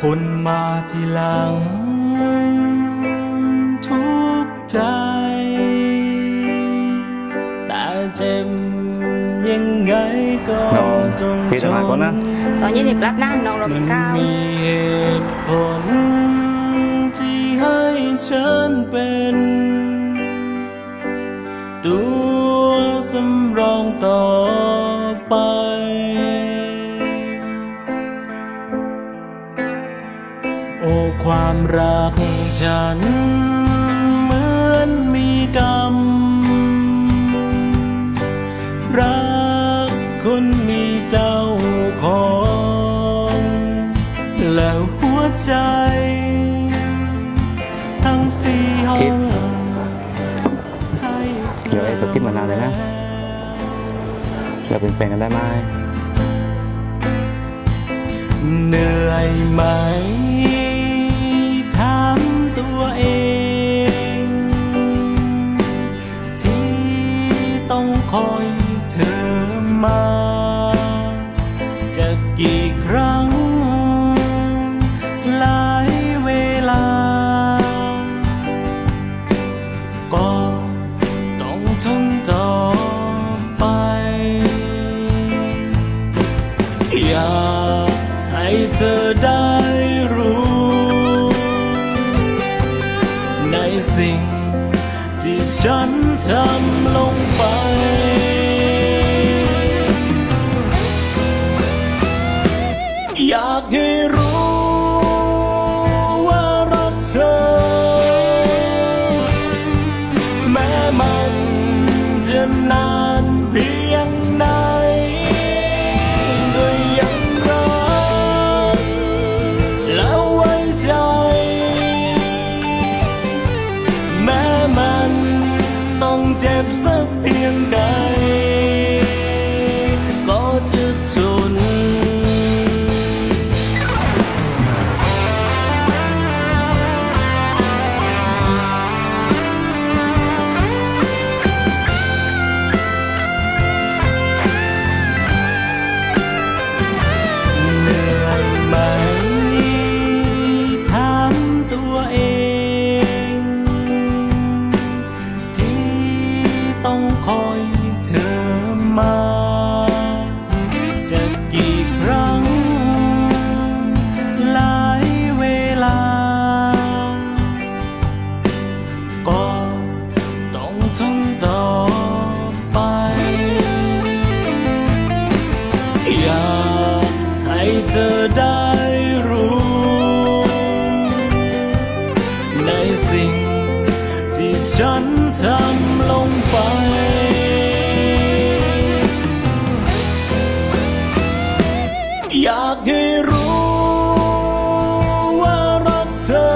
คนมาทีหลัง ทุกข์ใจ แต่เจ็บยังไงก็น้องจงพี่ททำงานก่อนนะนตอนเย็นเด็กรับหน้าน้องรถมันเก้ามีเหตุผลที่ให้ฉันเป็น ตัวสำรองต่อ ความรักฉัน เหมือนมีกรรม รักคนมีเจ้าของ แล้วหัวใจ ทั้งสี่ห้อคิดงให้เธเดี๋ยวไอ้ตัวคิดมานานเลยนะเราเป็นแฟนกันได้ไหมเหนื่อยไหม เธอได้รู้ ในสิ่งที่ฉันทำลงไปอยากให้ ฉันทำลงไป อยากให้รู้ว่ารักเธอ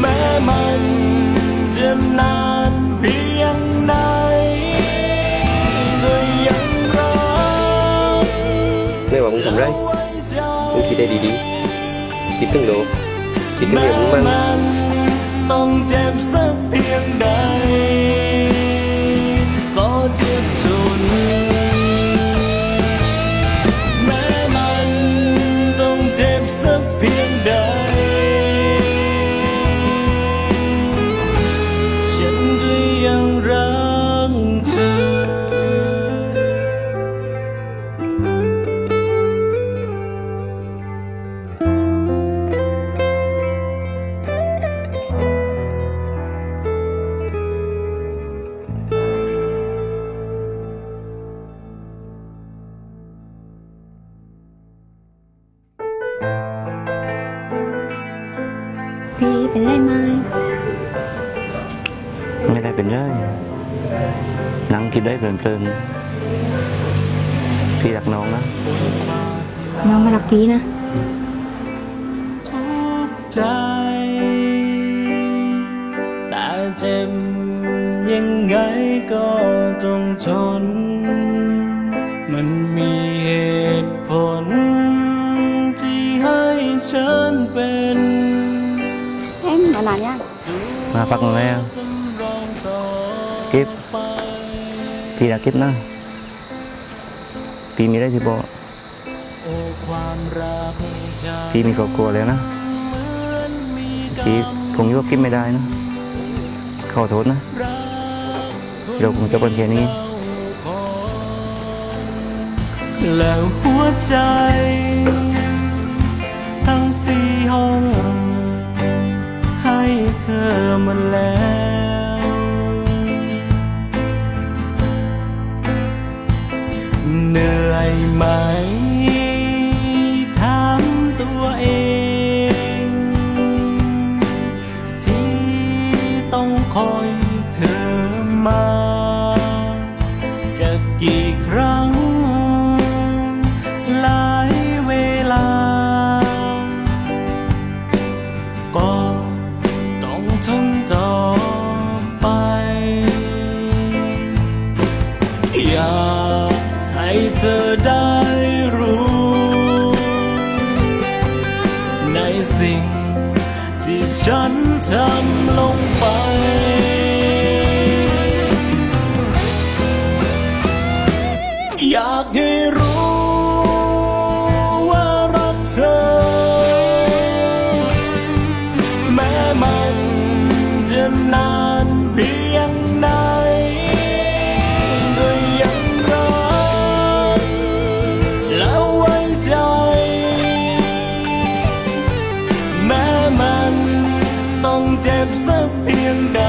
แม้มันจะนานเพียงไหนก็ยังรักไม่ว่ามึงทำไรไว้ใจมึงคิดได้ดีๆ คิดถึงโลกคิดถึงแม้เมียมึงมั่งมัน ต้องเจ็บสักเพียงใด ไม่ได้เป็นเลยนั่งคิดได้เพลินๆพี่รักน้องนะ น้องมารักพี่นะทุกข์ใจ แต่เจ็บยังไงก็จงทน มันมีเหตุผล ที่ให้ฉันเป็น เอ็มมานานยังมาพักหนึ่งแล้วสำรองต่อ กิบพี่รักกิ๊บนะพี่มีได้ที่บอกพี่มีครอบครัวแล้วนะกรพี่คงยกกินไม่ได้นะขอโทษนะเราคงจะเป็นแค่นี้แล้วหัวใจ เหนื่อยไหมถามตัวเอง ที่ต้องคอยเธอมา จะกี่ครั้ง จะนานเพียงไหนก็ยังรักและไว้ใจ แม้มันต้องเจ็บสักเพียงใด